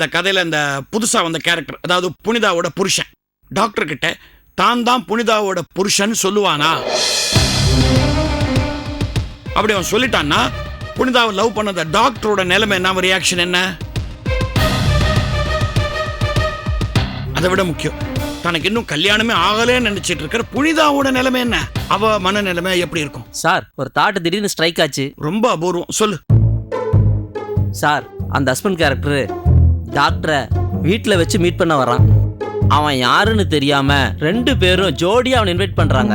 இந்த கதையில இந்த புதுசா வந்த கேரக்டர் அதாவது புனிதாவோட புருஷன். டாக்டர் கிட்ட தான் தான் புனிதாவோட புருஷன் சொல்லுவானா? அப்படி அவன் சொல்லிட்டான்னா புனிதாவை லவ் பண்ணத டாக்டரோட நிலைமை என்ன? ரியாக்ஷன் என்ன? அதை விட முக்கியம் தனக்கு இன்னும் கல்யாணமே ஆகலேன்னு நினைச்சிட்டு இருக்கிற புனிதாவோட நிலைமை என்ன? அவ மன நிலைமை எப்படி இருக்கும்? சார் ஒரு தாட்டு திடீர்னு ஸ்ட்ரைக் ஆச்சு. ரொம்ப அபூர்வம் சொல்லு. சார் அந்த ஹஸ்பண்ட் கேரக்டர் டாக்டரை வீட்டில் வச்சு மீட் பண்ண வரான் அவன் யாருன்னு தெரியாம ரெண்டு பேரும் ஜோடியா அவனை இன்வைட் பண்றாங்க.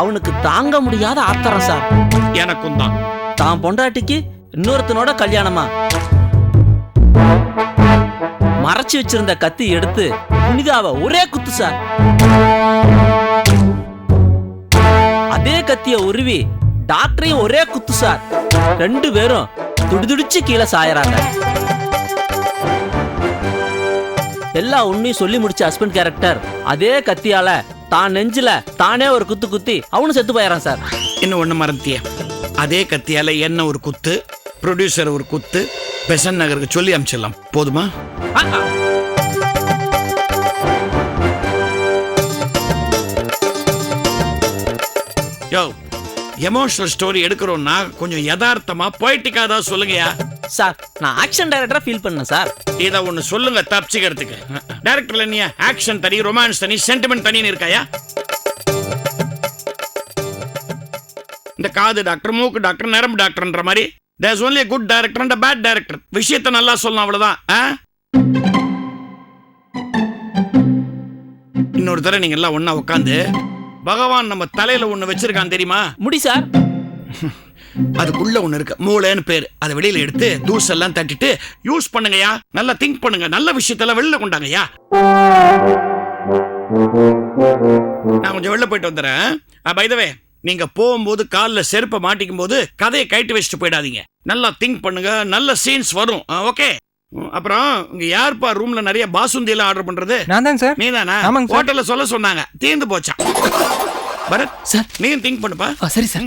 அவனுக்கு தாங்க முடியாத ஆத்திரம் சார். எனக்கும் தான். தான் பொண்டாட்டிக்கு இன்னொருத்தனோட கல்யாணமா? மறைச்சு வச்சிருந்த கத்தி எடுத்து புனிதாவை ஒரே குத்து சார். அதே கத்திய உருவி டாக்டரையும் ஒரே குத்து சார். ரெண்டு பேரும் துடிதுடிச்சு கீழே சாயறாங்க. எல்லா உண்மையும் சொல்லி முடிச்ச ஹஸ்பண்ட் கேரக்டர் அதே கத்தியால தான் நெஞ்சில தானே ஒரு குத்து குத்தி அவனும் செத்து போயிடறான் சார். இன்னும் ஒண்ணு மறந்திய அதே கத்தியால என்ன ஒரு குத்து ப்ரொடியூசர் ஒரு குத்து பெசன் நகருக்கு சொல்லி அமிச்சிடலாம். போதுமா? யோ எமோஷனல் ஸ்டோரி எடுக்கிறோம்னா கொஞ்சம் யதார்த்தமா பொய்டிக்கா தான் சொல்லுங்கயா சார் நான் ஆக்ஷன் டைரக்டரா ஃபீல் பண்ணேன் சார். இத ஒண்ணு சொல்லுங்க தப்பிச்சுக்கிறதுக்கு டைரக்டர்ல நீ ஆக்ஷன் தனி ரொமான்ஸ் தனி சென்டிமெண்ட் தனின்னு இருக்காயா? இந்த காது டாக்டர் மூக்கு டாக்டர் நரம்பு டாக்டர்ன்ற மாதிரி. There's only good director and bad director விஷயத்தை நல்லா சொல்லணும் அவ்வளவுதான். ஆ? இன்னொரு தடவை நீங்க எல்லாம் ஒண்ணா உட்காந்து பகவான் நம்ம தலையில ஒண்ணு வச்சிருக்கான் தெரியுமா? முடி சார். அதுக்குள்ள ஒண்ணு இருக்கு. மூளைன்னு பேர். அதை வெளியில எடுத்து தூசு எல்லாம் தட்டிட்டு யூஸ் பண்ணுங்கய்யா. நல்லா திங்க் பண்ணுங்க. நல்ல விஷயத்தெல்லாம் வெளில கொண்டாங்கய்யா. நான் கொஞ்சம் வெளில போயிட்டு வந்துடுறேன். பைதவே நீங்க போகும்போது காலில் செருப்பை மாட்டிக்கும் போது கதையை கைட்டு வச்சுட்டு போயிடாதீங்க. நல்லா திங்க் பண்ணுங்க. நல்ல சீன்ஸ் வரும். ஓகே அப்புறம் இங்க யார்ப்பா ரூம்ல நிறைய பாசுந்தி எல்லாம் ஆர்டர் பண்றது? நான் தான் சார். நீதானா? ஆமாங்க சார். ஹோட்டல்ல சொல்ல சொன்னாங்க. தீர்ந்து போச்சான் பரத் சார். நீயும் திங்க் பண்ணுப்பா. ஆ, சரி சார்.